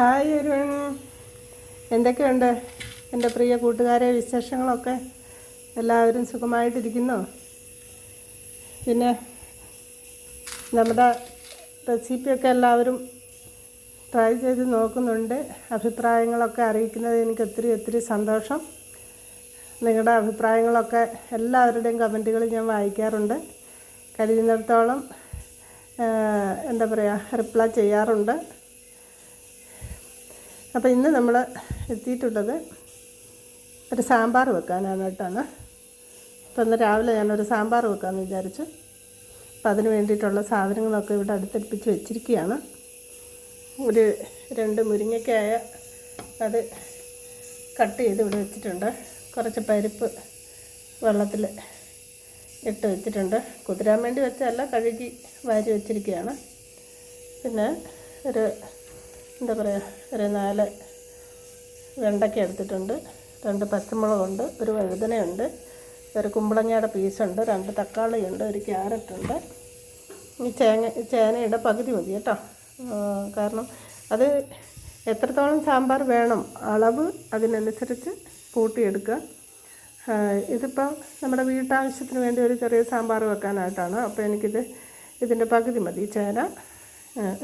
Hi Arun. എന്തൊക്കെയുണ്ട്? എന്റെ പ്രിയ കൂട്ടുകാരെ വിശേഷങ്ങളൊക്കെ? എല്ലാവരും സുഖമായിട്ടിരിക്കുന്നു? പിന്നെ നമ്മുടെ റെസിപ്പിയൊക്കെ എല്ലാവരും ട്രൈ ചെയ്ത് നോക്കുന്നുണ്ട്. അഭിപ്രായങ്ങളൊക്കെ അറിയിക്കുന്നത് എനിക്ക് ഒത്തിരി ഒത്തിരി സന്തോഷം. നിങ്ങളുടെ അഭിപ്രായങ്ങളൊക്കെ എല്ലാവരുടെയും കമന്റുകൾ ഞാൻ വായിക്കാറുണ്ട്. കഴിയുന്നിടത്തോളം എന്താ പറയുക റിപ്ലൈ ചെയ്യാറുണ്ട്. അപ്പോൾ ഇന്ന് നമ്മൾ എത്തിയിട്ടുള്ളത് ഒരു സാമ്പാർ വെക്കാനാണ് കേട്ടാണ്. അപ്പോൾ ഇന്ന് രാവിലെ ഞാനൊരു സാമ്പാർ വെക്കാമെന്ന് വിചാരിച്ചു അപ്പോൾ അതിന് വേണ്ടിയിട്ടുള്ള സാധനങ്ങളൊക്കെ ഇവിടെ അടുത്തടുപ്പിച്ച് വെച്ചിരിക്കുകയാണ്. ഒരു രണ്ട് മുരിങ്ങക്കായ അത് കട്ട് ചെയ്ത് ഇവിടെ വെച്ചിട്ടുണ്ട്. കുറച്ച് പരിപ്പ് വെള്ളത്തിൽ ഇട്ട് വെച്ചിട്ടുണ്ട്. കുതിരാൻ വേണ്ടി വെച്ചതല്ല കഴുകി വാരി വെച്ചിരിക്കുകയാണ്. പിന്നെ ഒരു എന്താ പറയുക ഒരു നാല് വെണ്ടയ്ക്ക എടുത്തിട്ടുണ്ട്. രണ്ട് പച്ചമുളകുണ്ട് ഒരു വഴുതനയുണ്ട് ഒരു കുമ്പളങ്ങയുടെ പീസുണ്ട് രണ്ട് തക്കാളിയുണ്ട് ഒരു ക്യാരറ്റുണ്ട്. ഈ ഈ ചേനയുടെ പകുതി മതി കേട്ടോ. കാരണം അത് എത്രത്തോളം സാമ്പാർ വേണം അളവ് അതിനനുസരിച്ച് കൂട്ടിയെടുക്കുക. ആ, ഇതിപ്പോൾ നമ്മുടെ വീട്ടാവശ്യത്തിന് വേണ്ടി ഒരു ചെറിയ സാമ്പാർ വെക്കാനായിട്ടാണ്. അപ്പോൾ എനിക്കിത് ഇതിന്റെ പകുതി മതി. ചേന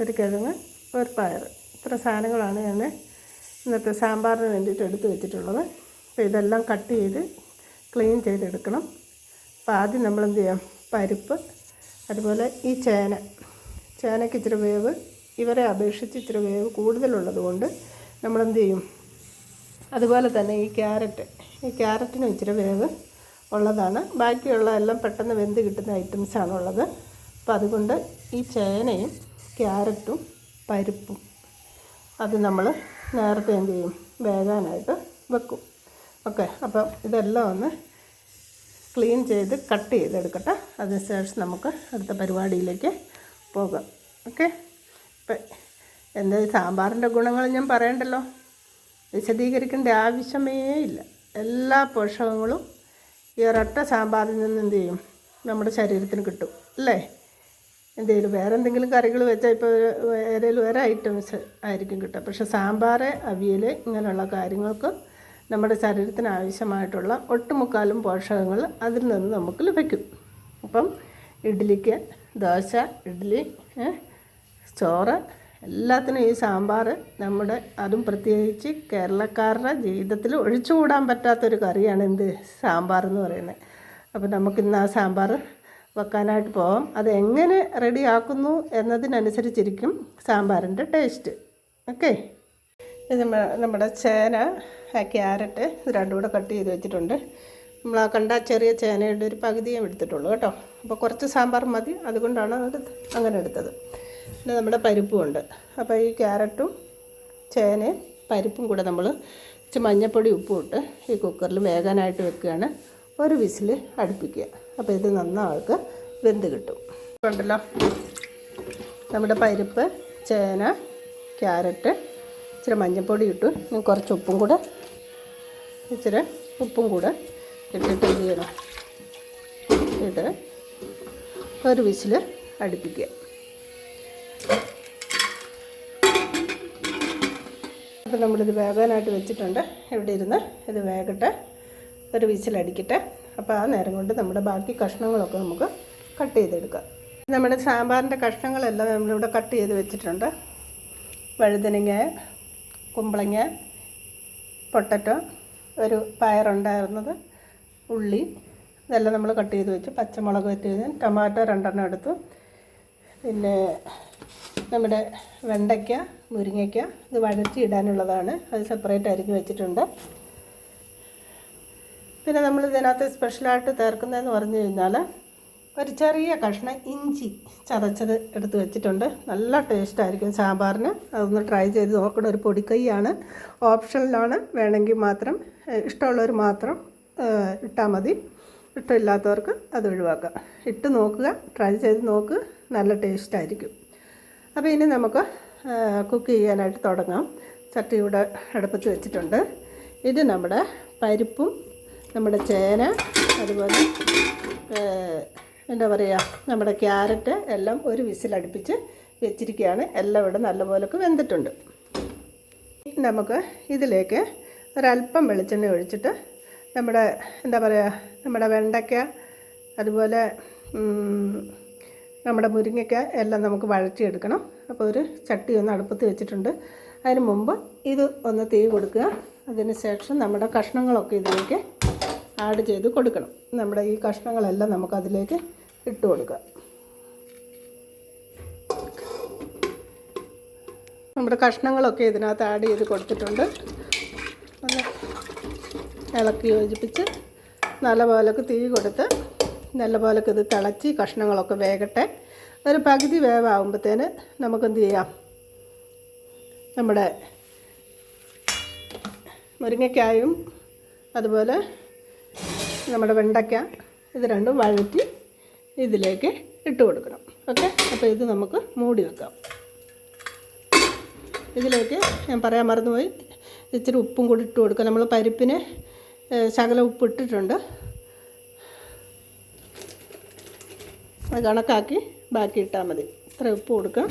ഒരു കിഴങ്ങ് ഒരു പയർ ഇത്ര സാധനങ്ങളാണ് ഞാൻ ഇന്നത്തെ സാമ്പാറിന് വേണ്ടിയിട്ട് എടുത്ത് വെച്ചിട്ടുള്ളത്. അപ്പോൾ ഇതെല്ലാം കട്ട് ചെയ്ത് ക്ലീൻ ചെയ്തെടുക്കണം. അപ്പോൾ ആദ്യം നമ്മൾ എന്ത് ചെയ്യാം? പരിപ്പ് അതുപോലെ ഈ ചേന. ചേനയ്ക്ക് ഇച്ചിരി വേവ് ഇവരെ അപേക്ഷിച്ച് ഇച്ചിരി വേവ് കൂടുതലുള്ളത് കൊണ്ട് നമ്മളെന്ത് ചെയ്യും? അതുപോലെ തന്നെ ഈ ക്യാരറ്റ്. ഈ ക്യാരറ്റിന് ഇച്ചിരി വേവ് ഉള്ളതാണ്. ബാക്കിയുള്ള എല്ലാം പെട്ടെന്ന് വെന്ത് കിട്ടുന്ന ഐറ്റംസാണുള്ളത് അപ്പോൾ അതുകൊണ്ട് ഈ ചേനയും ക്യാരറ്റും പരിപ്പും അത് നമ്മൾ നേരത്തെ എന്ത് ചെയ്യും? വേകാനായിട്ട് വെക്കും. ഓക്കെ അപ്പം ഇതെല്ലാം ഒന്ന് ക്ലീൻ ചെയ്ത് കട്ട് ചെയ്തെടുക്കട്ടെ. അതിനുശേഷം നമുക്ക് അടുത്ത പരിപാടിയിലേക്ക് പോകാം. ഓക്കെ? ഇപ്പം എന്താ സാമ്പാറിന്റെ ഗുണങ്ങൾ ഞാൻ പറയണ്ടല്ലോ? വിശദീകരിക്കേണ്ട ആവശ്യമേ ഇല്ല. എല്ലാ പോഷകങ്ങളും ഈ ഒരൊറ്റ സാമ്പാറിൽ നിന്ന് എന്ത് ചെയ്യും? നമ്മുടെ ശരീരത്തിന് കിട്ടും. അല്ലേ? എന്തെങ്കിലും വേറെ എന്തെങ്കിലും കറികൾ വെച്ചാൽ ഇപ്പോൾ ഏതെങ്കിലും വേറെ ഐറ്റംസ് ആയിരിക്കും കിട്ടുക. പക്ഷേ സാമ്പാർ അവിയൽ ഇങ്ങനെയുള്ള കാര്യങ്ങൾക്ക് നമ്മുടെ ശരീരത്തിന് ആവശ്യമായിട്ടുള്ള ഒട്ടുമുക്കാലും പോഷകങ്ങൾ അതിൽ നിന്ന് നമുക്ക് ലഭിക്കും. അപ്പം ഇഡ്ഡലിക്ക് ദോശ ഇഡ്ഡലി ചോറ് എല്ലാത്തിനും ഈ സാമ്പാർ നമ്മുടെ അതും പ്രത്യേകിച്ച് കേരളക്കാരുടെ ജീവിതത്തിൽ ഒഴിച്ചുകൂടാൻ പറ്റാത്തൊരു കറിയാണ് എന്ത്? സാമ്പാർ എന്ന് പറയുന്നത്. അപ്പോൾ നമുക്കിന്ന് ആ സാമ്പാർ വെക്കാനായിട്ട് പോവാം. അത് എങ്ങനെ റെഡിയാക്കുന്നു എന്നതിനനുസരിച്ചിരിക്കും സാമ്പാറിന്റെ ടേസ്റ്റ് ഓക്കെ ഇത് നമ്മുടെ ചേന ക്യാരറ്റ് ഇത് രണ്ടും കൂടെ കട്ട് ചെയ്ത് വെച്ചിട്ടുണ്ട്. നമ്മൾ ആ കണ്ട ചെറിയ ചേനയുടെ ഒരു പകുതിയും എടുത്തിട്ടുള്ളൂ കേട്ടോ. അപ്പോൾ കുറച്ച് സാമ്പാർ മതി. അതുകൊണ്ടാണ് അത് അങ്ങനെ എടുത്തത്. പിന്നെ നമ്മുടെ പരിപ്പും ഉണ്ട്. അപ്പോൾ ഈ ക്യാരറ്റും ചേനയും പരിപ്പും കൂടെ നമ്മൾ ഇച്ചിരി മഞ്ഞപ്പൊടി ഉപ്പും ഇട്ട് ഈ കുക്കറിൽ വേകാനായിട്ട് വെക്കുകയാണ്. ഒരു വിസിൽ അടുപ്പിക്കുക. അപ്പോൾ ഇത് നന്നാൾക്ക് വെന്ത് കിട്ടും. ഉണ്ടല്ലോ നമ്മുടെ പരിപ്പ് ചേന ക്യാരറ്റ് ഇച്ചിരി മഞ്ഞൾപ്പൊടി ഇട്ടു. ഞാൻ കുറച്ച് ഉപ്പും കൂടെ ഇച്ചിരി ഉപ്പും കൂടെ ഇട്ടിട്ട് എന്ത് ചെയ്യണം? ഇത് ഒരു വിസിൽ അടുപ്പിക്കുക. അപ്പോൾ നമ്മളിത് വേകാനായിട്ട് വെച്ചിട്ടുണ്ട്. ഇവിടെ ഇരുന്ന് ഇത് വേകട്ടെ. ഒരു വിസിലടിക്കട്ടെ അപ്പോൾ ആ നേരം കൊണ്ട് നമ്മുടെ ബാക്കി കഷ്ണങ്ങളൊക്കെ നമുക്ക് കട്ട് ചെയ്തെടുക്കാം. നമ്മുടെ സാമ്പാറിന്റെ കഷ്ണങ്ങളെല്ലാം നമ്മളിവിടെ കട്ട് ചെയ്ത് വെച്ചിട്ടുണ്ട്. വഴുതനങ്ങ കുമ്പളങ്ങ പൊട്ടറ്റോ ഒരു പയറുണ്ടായിരുന്നത് ഉള്ളി ഇതെല്ലാം നമ്മൾ കട്ട് ചെയ്ത് വെച്ച്. പച്ചമുളക് വെച്ച് കഴിഞ്ഞാൽ ടൊമാറ്റോ രണ്ടെണ്ണം എടുത്തു. പിന്നെ നമ്മുടെ വെണ്ടയ്ക്ക മുരിങ്ങയ്ക്ക ഇത് വഴറ്റി ഇടാനുള്ളതാണ് അത് സെപ്പറേറ്റ് അരിഞ്ഞ് വെച്ചിട്ടുണ്ട്. പിന്നെ നമ്മൾ ഇതിനകത്ത് സ്പെഷ്യലായിട്ട് ചേർക്കുന്നതെന്ന് പറഞ്ഞു കഴിഞ്ഞാൽ ഒരു ചെറിയ കഷ്ണം ഇഞ്ചി ചതച്ചത് എടുത്ത് വെച്ചിട്ടുണ്ട്. നല്ല ടേസ്റ്റായിരിക്കും സാമ്പാറിന്. അതൊന്ന് ട്രൈ ചെയ്ത് നോക്കണം. ഒരു പൊടിക്കൈയാണ് ഓപ്ഷനിലാണ് വേണമെങ്കിൽ മാത്രം. ഇഷ്ടമുള്ളവർ മാത്രം ഇട്ടാൽ മതി. ഇഷ്ടമില്ലാത്തവർക്ക് അത് ഒഴിവാക്കാം. ഇട്ട് നോക്കുക. ട്രൈ ചെയ്ത് നോക്ക്. നല്ല ടേസ്റ്റായിരിക്കും അപ്പോൾ ഇനി നമുക്ക് കുക്ക് ചെയ്യാനായിട്ട് തുടങ്ങാം. ചട്ടി ഇവിടെ അടുപ്പത്ത് വെച്ചിട്ടുണ്ട്. ഇത് നമ്മുടെ പരിപ്പും നമ്മുടെ ചേന അതുപോലെ എന്താ പറയുക നമ്മുടെ ക്യാരറ്റ് എല്ലാം ഒരു വിസിലടുപ്പിച്ച് വെച്ചിരിക്കുകയാണ്. എല്ലാം ഇവിടെ നല്ലപോലൊക്കെ വെന്തിട്ടുണ്ട്. നമുക്ക് ഇതിലേക്ക് ഒരല്പം വെളിച്ചെണ്ണ ഒഴിച്ചിട്ട് നമ്മുടെ എന്താ പറയുക നമ്മുടെ വെണ്ടയ്ക്ക അതുപോലെ നമ്മുടെ മുരിങ്ങയ്ക്ക എല്ലാം നമുക്ക് വഴറ്റിയെടുക്കണം. അപ്പോൾ ഒരു ചട്ടി ഒന്ന് അടുപ്പത്ത് വെച്ചിട്ടുണ്ട്. അതിന് മുമ്പ് ഇത് ഒന്ന് തീ കൊടുക്കുക. അതിന് ശേഷം നമ്മുടെ കഷ്ണങ്ങളൊക്കെ ഇതിലേക്ക് ആഡ് ചെയ്ത് കൊടുക്കണം. നമ്മുടെ ഈ കഷ്ണങ്ങളെല്ലാം നമുക്കതിലേക്ക് ഇട്ട് കൊടുക്കാം. നമ്മുടെ കഷ്ണങ്ങളൊക്കെ ഇതിനകത്ത് ആഡ് ചെയ്ത് കൊടുത്തിട്ടുണ്ട്. ഒന്ന് ഇളക്കി യോജിപ്പിച്ച് നല്ലപോലൊക്കെ തീ കൊടുത്ത് നല്ലപോലൊക്കെ ഇത് തിളച്ച് കഷ്ണങ്ങളൊക്കെ വേകട്ടെ. ഒരു പകുതി വേവാകുമ്പോഴത്തേന് നമുക്കെന്ത് ചെയ്യാം? നമ്മുടെ മുരിങ്ങയ്ക്കായും അതുപോലെ നമ്മുടെ വെണ്ടയ്ക്ക ഇത് രണ്ടും വഴറ്റി ഇതിലേക്ക് ഇട്ട് കൊടുക്കണം. ഓക്കെ? അപ്പോൾ ഇത് നമുക്ക് മൂടി വെക്കാം. ഇതിലേക്ക് ഞാൻ പറയാൻ മറന്നുപോയി. ഇച്ചിരി ഉപ്പും കൂടി ഇട്ട് കൊടുക്കാം. നമ്മൾ പരിപ്പിന് ശകല ഉപ്പ് ഇട്ടിട്ടുണ്ട്. അത് കണക്കാക്കി ബാക്കി ഇട്ടാൽ മതി. ഇത്ര ഉപ്പ് കൊടുക്കാം.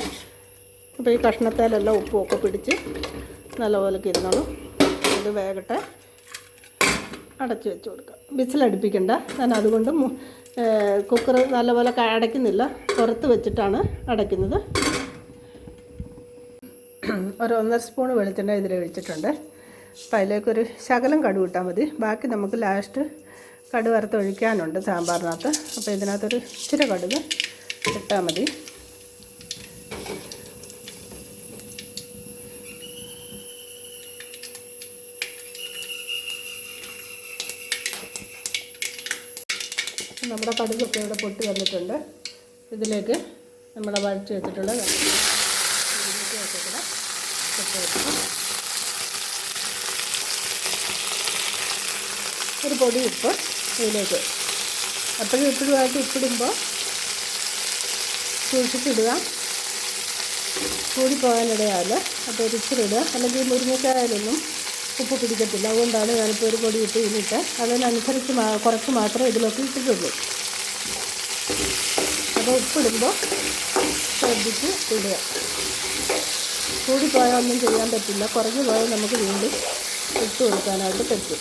അപ്പോൾ ഈ കഷ്ണത്തേലെല്ലാം ഉപ്പും ഒക്കെ പിടിച്ച് നല്ലപോലെ ഇരുന്നോളും ഇത് വേകട്ടെ. അടച്ച് വെച്ച് കൊടുക്കുക. വിസിലടുപ്പിക്കണ്ട ഞാൻ അതുകൊണ്ട് കുക്കർ നല്ലപോലെ അടയ്ക്കുന്നില്ല. പുറത്ത് വെച്ചിട്ടാണ് അടയ്ക്കുന്നത്. ഒരു ഒന്നര സ്പൂൺ വെളിച്ചെണ്ണ ഇതിൽ ഒഴിച്ചിട്ടുണ്ട്. അപ്പോൾ അതിലേക്കൊരു ശകലം കടുക് ഇട്ടാൽ മതി. ബാക്കി നമുക്ക് ലാസ്റ്റ് കടുവറുത്ത് ഒഴിക്കാനുണ്ട് സാമ്പാറിനകത്ത്. അപ്പോൾ ഇതിനകത്തൊരു ഇച്ചിരി കടുക് ഇട്ടാൽ മതി. നമ്മുടെ കടുകൊക്കെ ഇവിടെ പൊട്ടി വന്നിട്ടുണ്ട്. ഇതിലേക്ക് നമ്മുടെ വഴറ്റി വെച്ചിട്ടുള്ള ഒരു പൊടി ഉപ്പ് ഇതിലേക്ക്. അപ്പോഴും ഇപ്പോഴുമായിട്ട് ഇപ്പിടുമ്പോൾ സൂക്ഷിച്ചിടുക. കൂടിപ്പോകാനിടയാവില്ല. അപ്പോൾ ഒരു ഇച്ചിരി ഇടുക അല്ലെങ്കിൽ മുരിങ്ങക്കായാലൊന്നും ഉപ്പ് പിടിക്കത്തില്ല. അതുകൊണ്ടാണ് ഞാനിപ്പോൾ ഒരു പൊടി ഇട്ട് ഇനിയിട്ട് അതിനനുസരിച്ച് കുറച്ച് മാത്രമേ ഇതിലൊക്കെ ഇട്ടിട്ടുള്ളൂ. അപ്പോൾ ഉപ്പിടുമ്പോൾ ശ്രദ്ധിച്ച് ഇടുക. കൂടിപ്പോയാൽ ഒന്നും ചെയ്യാൻ പറ്റില്ല. കുറഞ്ഞു പോയാൽ നമുക്ക് വീണ്ടും ഇട്ട് കൊടുക്കാനായിട്ട് പറ്റും.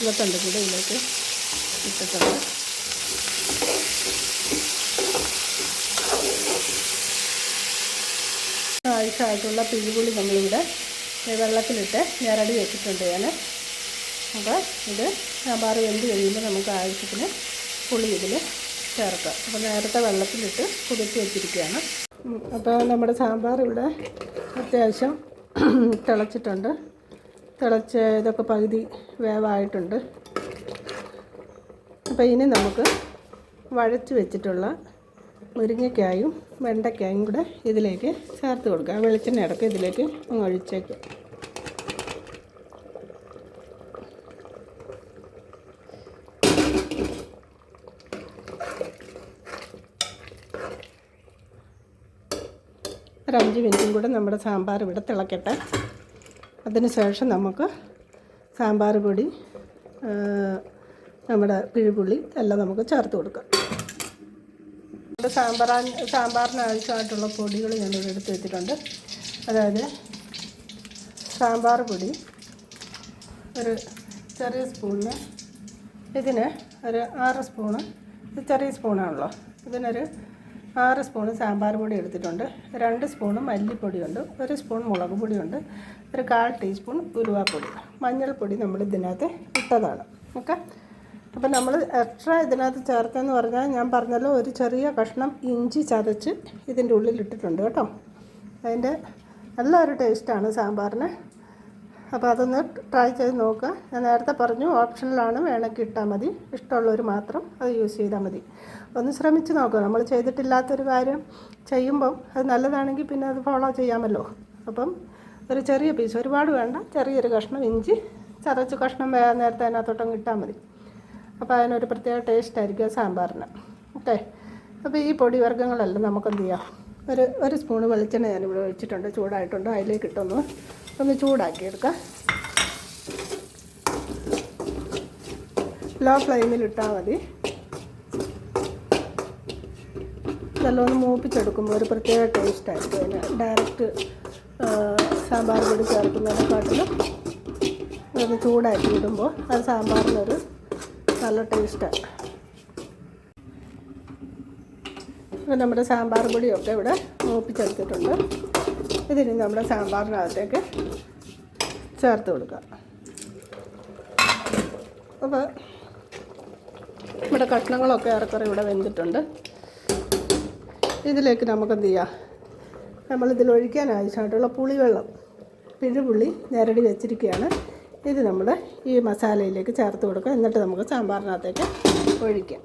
ഇരുപത്തണ്ട് കൂടെ ഇതിലേക്ക് ഇട്ടിട്ടുണ്ട്. ആവശ്യമായിട്ടുള്ള പിഴിപുളി നമ്മളിവിടെ വെള്ളത്തിലിട്ട് ഞരടി വെച്ചിട്ടുണ്ട് ഞാൻ അപ്പോൾ ഇത് സാമ്പാർ വെന്ത് കഴിയുമ്പോൾ നമുക്ക് ആവശ്യത്തിന് പുളി ഇതിൽ ചേർക്കാം. അപ്പോൾ നേരത്തെ വെള്ളത്തിലിട്ട് കുതിർത്തി വെച്ചിരിക്കുകയാണ്. അപ്പോൾ നമ്മുടെ സാമ്പാർ ഇവിടെ അത്യാവശ്യം തിളച്ചിട്ടുണ്ട്. തിളച്ച് ഇതൊക്കെ പകുതി വേവായിട്ടുണ്ട്. അപ്പോൾ ഇനി നമുക്ക് വഴച്ച് വെച്ചിട്ടുള്ള മുരിങ്ങയ്ക്കായും വെണ്ടയ്ക്കായും കൂടെ ഇതിലേക്ക് ചേർത്ത് കൊടുക്കുക. വെളിച്ചെണ്ണ ഇടയ്ക്ക് ഇതിലേക്ക് അങ്ങ് ഒഴിച്ചേക്കും. ഒരഞ്ച് മിനിറ്റും കൂടെ നമ്മുടെ സാമ്പാർ ഇവിടെ തിളക്കട്ടെ. അതിന് ശേഷം നമുക്ക് സാമ്പാർ പൊടി നമ്മുടെ കിഴിപ്പുള്ളി എല്ലാം നമുക്ക് ചേർത്ത് കൊടുക്കാം. നമ്മുടെ സാമ്പാറാൻ സാമ്പാറിന് ആവശ്യമായിട്ടുള്ള പൊടികൾ ഞാനിവിടെ എടുത്ത് വെച്ചിട്ടുണ്ട്. അതായത് സാമ്പാർ പൊടി ഒരു ചെറിയ സ്പൂണിന് ഇതിന് ഒരു ആറ് സ്പൂണ് ഇത് ചെറിയ സ്പൂണാണല്ലോ. ഇതിനൊരു ആറ് സ്പൂണ് സാമ്പാർ പൊടി എടുത്തിട്ടുണ്ട്. രണ്ട് സ്പൂണ് മല്ലിപ്പൊടിയുണ്ട് ഒരു സ്പൂൺ മുളക് പൊടിയുണ്ട് ഒരു കാൽ ടീസ്പൂൺ ഉലുവാപ്പൊടി മഞ്ഞൾപ്പൊടി നമ്മൾ ഇതിനകത്ത് ഇട്ടതാണ്. ഓക്കെ? അപ്പം നമ്മൾ എക്സ്ട്രാ ഇതിനകത്ത് ചേർത്തെന്ന് പറഞ്ഞാൽ ഞാൻ പറഞ്ഞല്ലോ ഒരു ചെറിയ കഷ്ണം ഇഞ്ചി ചതച്ച് ഇതിന്റെ ഉള്ളിൽ ഇട്ടിട്ടുണ്ട് കേട്ടോ. അതിന്റെ നല്ലൊരു ടേസ്റ്റാണ് സാമ്പാറിന്. അപ്പോൾ അതൊന്ന് ട്രൈ ചെയ്ത് നോക്കുക. ഞാൻ നേരത്തെ പറഞ്ഞു ഓപ്ഷനിലാണ് വേണമെങ്കിൽ ഇട്ടാൽ മതി. ഇഷ്ടമുള്ളവർ മാത്രം അത് യൂസ് ചെയ്താൽ മതി. ഒന്ന് ശ്രമിച്ച് നോക്കുക. നമ്മൾ ചെയ്തിട്ടില്ലാത്തൊരു കാര്യം ചെയ്യുമ്പം അത് നല്ലതാണെങ്കിൽ പിന്നെ അത് ഫോളോ ചെയ്യാമല്ലോ. അപ്പം ഒരു ചെറിയ പീസ് ഒരുപാട് വേണ്ട. ചെറിയൊരു കഷ്ണം ഇഞ്ചി ചതച്ച് കഷ്ണം നേരത്തെ അതിനകത്തോട്ടം ഇട്ടാൽ മതി. അപ്പോൾ അതിനൊരു പ്രത്യേക ടേസ്റ്റ് ആയിരിക്കും സാമ്പാറിന്. ഓക്കെ അപ്പോൾ ഈ പൊടി വർഗങ്ങളെല്ലാം നമുക്കെന്ത് ചെയ്യാം? ഒരു ഒരു സ്പൂണ് വെളിച്ചെണ്ണ ഞാനിവിടെ ഒഴിച്ചിട്ടുണ്ട്. ചൂടായിട്ടുണ്ട്. അതിലേക്ക് ഇട്ടൊന്ന് ഒന്ന് ചൂടാക്കി എടുക്കാം ലോ ഫ്ലെയിമിൽ ഇട്ടാൽ മതി നല്ലോണം മൂപ്പിച്ചെടുക്കുമ്പോൾ ഒരു പ്രത്യേക ടേസ്റ്റ് ആയിരിക്കും. അതിന് ഡയറക്റ്റ് സാമ്പാർ പൊടി ചേർക്കുന്നതിനെക്കാട്ടിലും ഒന്ന് ചൂടാക്കി ഇടുമ്പോൾ അത് സാമ്പാറിനൊരു നല്ല ടേസ്റ്റാണ് നമ്മുടെ സാമ്പാർ പൊടിയൊക്കെ ഇവിടെ മൂപ്പിച്ചെടുത്തിട്ടുണ്ട്. ഇതിന് നമ്മുടെ സാമ്പാറിനകത്തേക്ക് ചേർത്ത് കൊടുക്കാം. അപ്പോൾ നമ്മുടെ കഷ്ണങ്ങളൊക്കെ ഏറെക്കുറെ ഇവിടെ വെന്തിട്ടുണ്ട്. ഇതിലേക്ക് നമുക്ക് എന്ത് ചെയ്യാം? നമ്മളിതിൽ ഒഴിക്കാൻ ആവശ്യമായിട്ടുള്ള പുളിവെള്ളം പിഴുപുള്ളി നേരടി വെച്ചിരിക്കുകയാണ്. ഇത് നമ്മൾ ഈ മസാലയിലേക്ക് ചേർത്ത് കൊടുക്കുക. എന്നിട്ട് നമുക്ക് സാമ്പാറിനകത്തേക്ക് ഒഴിക്കാം.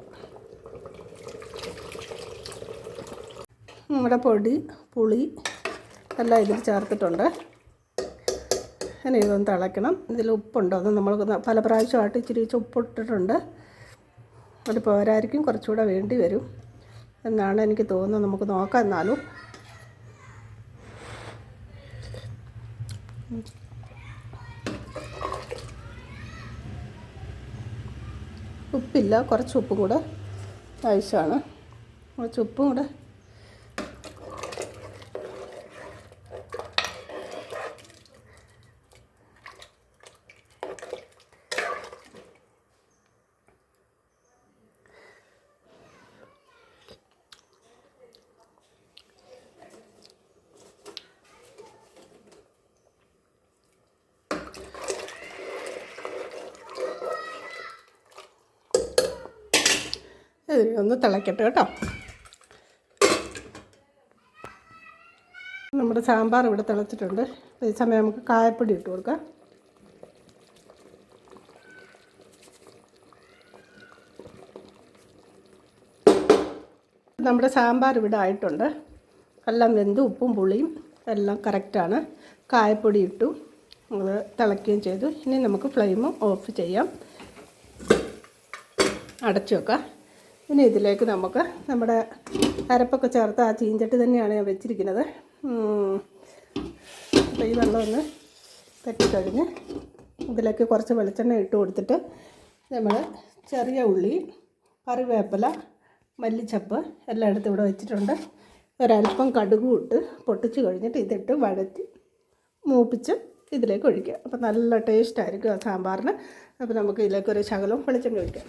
നമ്മുടെ പൊടി പുളി എല്ലാം ഇതിൽ ചേർത്തിട്ടുണ്ട്. അങ്ങനെ ഇതൊന്ന് തിളയ്ക്കണം. ഇതിൽ ഉപ്പുണ്ടോ? അത് നമ്മൾ പല പ്രാവശ്യമായിട്ട് ഇച്ചിരി ഉപ്പിട്ടിട്ടുണ്ട്. അത് പോരായിരിക്കും. കുറച്ചുകൂടെ വേണ്ടി വരും എന്നാണ് എനിക്ക് തോന്നുന്നത്. നമുക്ക് നോക്കാം എന്നാലും. ഉപ്പില്ല. കുറച്ച് ഉപ്പ് കൂടെ ആവശ്യമാണ് കുറച്ച് ഉപ്പും കൂടെ ഇതിനെ ഒന്ന് തിളക്കട്ടെ കേട്ടോ. നമ്മുടെ സാമ്പാർ ഇവിടെ തിളച്ചിട്ടുണ്ട്. ഈ സമയം നമുക്ക് കായപ്പൊടി ഇട്ട് കൊടുക്കാം. നമ്മുടെ സാമ്പാർ ഇവിടെ ആയിട്ടുണ്ട്. എല്ലാം വെന്ത് ഉപ്പും പുളിയും എല്ലാം കറക്റ്റാണ് കായപ്പൊടി ഇട്ടു അത് തിളയ്ക്കുകയും ചെയ്തു. ഇനി നമുക്ക് ഫ്ലെയിം ഓഫ് ചെയ്യാം. അടച്ചു വെക്കാം. ഇനി ഇതിലേക്ക് നമുക്ക് നമ്മുടെ അരപ്പൊക്കെ ചേർത്ത് ആ ചീഞ്ചട്ടി തന്നെയാണ് ഞാൻ വെച്ചിരിക്കുന്നത്. അപ്പോൾ ഈ വെള്ളം ഒന്ന് തട്ടിക്കഴിഞ്ഞ് ഇതിലേക്ക് കുറച്ച് വെളിച്ചെണ്ണ ഇട്ട് കൊടുത്തിട്ട് നമ്മൾ ചെറിയ ഉള്ളി കറിവേപ്പില മല്ലിച്ചപ്പ് എല്ലാം എടുത്ത് ഇവിടെ വെച്ചിട്ടുണ്ട്. ഒരല്പം കടുകും ഇട്ട് പൊട്ടിച്ച് കഴിഞ്ഞിട്ട് ഇതിട്ട് വഴറ്റി മൂപ്പിച്ച് ഇതിലേക്ക് ഒഴിക്കുക. അപ്പോൾ നല്ല ടേസ്റ്റ് ആയിരിക്കും ആ സാമ്പാറിന്. അപ്പോൾ നമുക്ക് ഇതിലേക്ക് ഒരു ശകലം വെളിച്ചെണ്ണ ഒഴിക്കാം.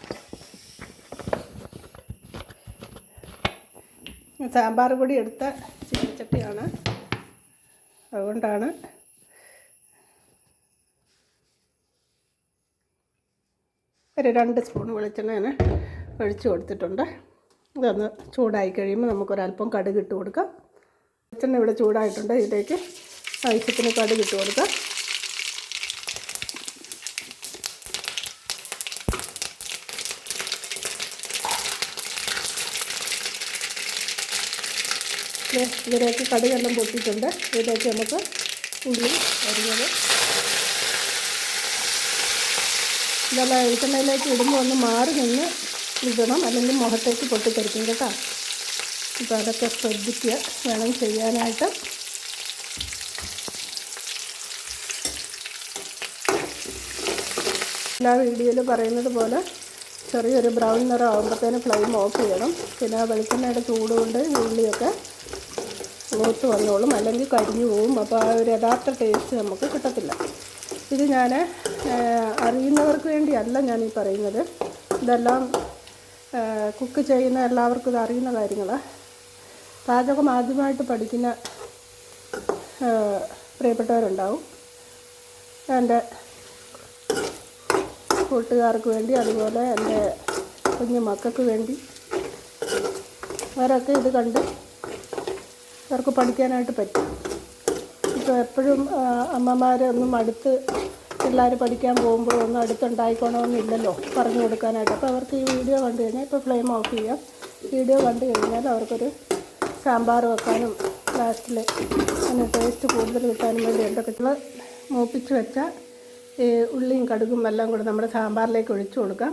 സാമ്പാർ പൊടി എടുത്ത ചീനച്ചട്ടിയാണ്. അതുകൊണ്ടാണ് ഒരു രണ്ട് സ്പൂൺ വെളിച്ചെണ്ണ ഒഴിച്ച് കൊടുത്തിട്ടുണ്ട്. ഇതൊന്ന് ചൂടായി കഴിയുമ്പോൾ നമുക്കൊരല്പം കടുക് ഇട്ട് കൊടുക്കാം. വെളിച്ചെണ്ണ ഇവിടെ ചൂടായിട്ടുണ്ട്. ഇതിലേക്ക് ആവശ്യത്തിന് കടുക് ഇട്ട് കൊടുക്കാം. ഇതിലേക്ക് കടുകെല്ലാം പൊട്ടിയിട്ടുണ്ട്. ഇതിലേക്ക് നമുക്ക് ഉള്ളി അരിഞ്ഞത് ഇതെല്ലാം എഴുത്തണയിലേക്ക് ഇടുമ്പോൾ ഒന്ന് മാറി നിന്ന് ഇടണം. അല്ലെങ്കിൽ മുഖത്തേക്ക് പൊട്ടിത്തെറിക്കും കേട്ടോ. അപ്പോൾ അതൊക്കെ ശ്രദ്ധിക്കുക വേണം ചെയ്യാനായിട്ട്. എല്ലാ വീഡിയോയിൽ പറയുന്നത് പോലെ ചെറിയൊരു ബ്രൗൺ നിറം ആകുമ്പോഴത്തേന് ഫ്ലെയിം ഓഫ് ചെയ്യണം. പിന്നെ വെളിച്ചെണ്ണയുടെ ചൂട് കൊണ്ട് ഉള്ളിയൊക്കെ മൂത്ത് വന്നോളും അല്ലെങ്കിൽ കരിഞ്ഞു പോവും. അപ്പോൾ ആ ഒരു യഥാർത്ഥ ടേസ്റ്റ് നമുക്ക് കിട്ടത്തില്ല. ഇത് ഞാൻ അറിയുന്നവർക്ക് വേണ്ടിയല്ല ഞാൻ ഈ പറയുന്നത്. ഇതെല്ലാം കുക്ക് ചെയ്യുന്ന എല്ലാവർക്കും ഇത് അറിയുന്ന കാര്യങ്ങളാണ് പാചകം ആദ്യമായിട്ട് പഠിക്കുന്ന പ്രിയപ്പെട്ടവരുണ്ടാവും. എന്റെ കൂട്ടുകാർക്ക് വേണ്ടി അതുപോലെ എന്റെ കുഞ്ഞു മക്കൾക്ക് വേണ്ടി. അവരൊക്കെ ഇത് കണ്ട് അവർക്ക് പഠിക്കാനായിട്ട് പറ്റും. ഇപ്പോൾ എപ്പോഴും അമ്മമാരൊന്നും അടുത്ത് പിള്ളേർ പഠിക്കാൻ പോകുമ്പോഴൊന്നും അടുത്തുണ്ടായിക്കോണമെന്നില്ലല്ലോ പറഞ്ഞു കൊടുക്കാനായിട്ട്. അപ്പോൾ അവർക്ക് ഈ വീഡിയോ കണ്ടു കഴിഞ്ഞാൽ ഇപ്പോൾ ഫ്ലെയിം ഓഫ് ചെയ്യാം. വീഡിയോ കണ്ടു കഴിഞ്ഞാൽ അവർക്കൊരു സാമ്പാർ വെക്കാനും ലാസ്റ്റിൽ അതിന് ടേസ്റ്റ് കൂടുതൽ കിട്ടാനും വേണ്ടി എന്തൊക്കെ മൂപ്പിച്ച് വെച്ച ഉള്ളിയും കടുകും എല്ലാം കൂടെ നമ്മുടെ സാമ്പാറിലേക്ക് ഒഴിച്ചു കൊടുക്കാം.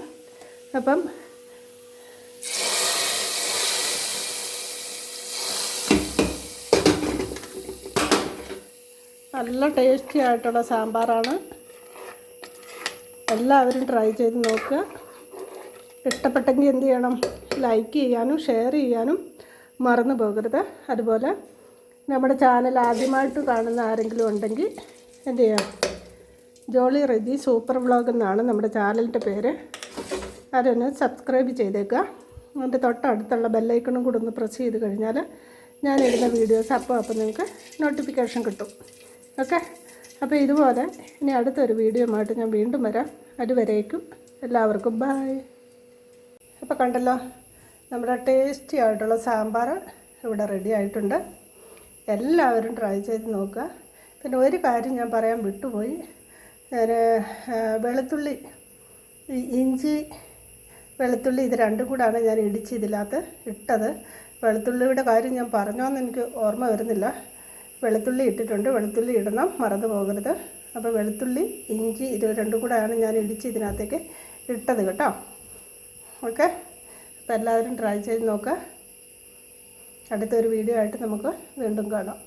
അപ്പം നല്ല ടേസ്റ്റി ആയിട്ടുള്ള സാമ്പാറാണ്. എല്ലാവരും ട്രൈ ചെയ്ത് നോക്കുക. ഇഷ്ടപ്പെട്ടെങ്കിൽ എന്ത് ചെയ്യണം? ലൈക്ക് ചെയ്യാനും ഷെയർ ചെയ്യാനും മറന്നു പോകരുത്. അതുപോലെ നമ്മുടെ ചാനൽ ആദ്യമായിട്ട് കാണുന്ന ആരെങ്കിലും ഉണ്ടെങ്കിൽ എന്ത് ചെയ്യാം? ജോളി റെജി സൂപ്പർ വ്ളോഗ് എന്നാണ് നമ്മുടെ ചാനലിന്റെ പേര്. അതൊന്ന് സബ്സ്ക്രൈബ് ചെയ്തേക്കുക. അതിന്റെ തൊട്ടടുത്തുള്ള ബെല്ലൈക്കണും കൂടെ ഒന്ന് പ്രസ് ചെയ്ത് കഴിഞ്ഞാൽ ഞാനിടുന്ന വീഡിയോസ് അപ്പോൾ അപ്പോൾ നിങ്ങൾക്ക് നോട്ടിഫിക്കേഷൻ കിട്ടും. ഓക്കെ? അപ്പോൾ ഇതുപോലെ ഇനി അടുത്തൊരു വീഡിയോ ആയിട്ട് ഞാൻ വീണ്ടും വരാം. അതുവരേക്കും എല്ലാവർക്കും ബായ് അപ്പോൾ കണ്ടല്ലോ നമ്മുടെ ടേസ്റ്റി ആയിട്ടുള്ള സാമ്പാർ ഇവിടെ റെഡി ആയിട്ടുണ്ട്. എല്ലാവരും ട്രൈ ചെയ്ത് നോക്കുക. പിന്നെ ഒരു കാര്യം ഞാൻ പറയാൻ വിട്ടുപോയി. ഞാൻ വെളുത്തുള്ളി ഇഞ്ചി വെളുത്തുള്ളി ഇത് രണ്ടും കൂടാണ് ഞാൻ ഇടിച്ച് ഇതിനകത്ത് ഇട്ടത്. വെളുത്തുള്ളിയുടെ കാര്യം ഞാൻ പറഞ്ഞോന്ന് എനിക്ക് ഓർമ്മ വരുന്നില്ല. വെളുത്തുള്ളി ഇട്ടിട്ടുണ്ട്. വെളുത്തുള്ളി ഇടണം. മറന്നു പോകരുത്. അപ്പോൾ വെളുത്തുള്ളി ഇഞ്ചി ഇത് രണ്ടും കൂടെയാണ് ഞാൻ ഇടിച്ച് ഇതിനകത്തേക്ക് ഇട്ടത് കേട്ടോ. ഓക്കെ? അപ്പോൾ എല്ലാവരും ട്രൈ ചെയ്ത് നോക്കുക അടുത്തൊരു വീഡിയോ ആയിട്ട് നമുക്ക് വീണ്ടും കാണാം.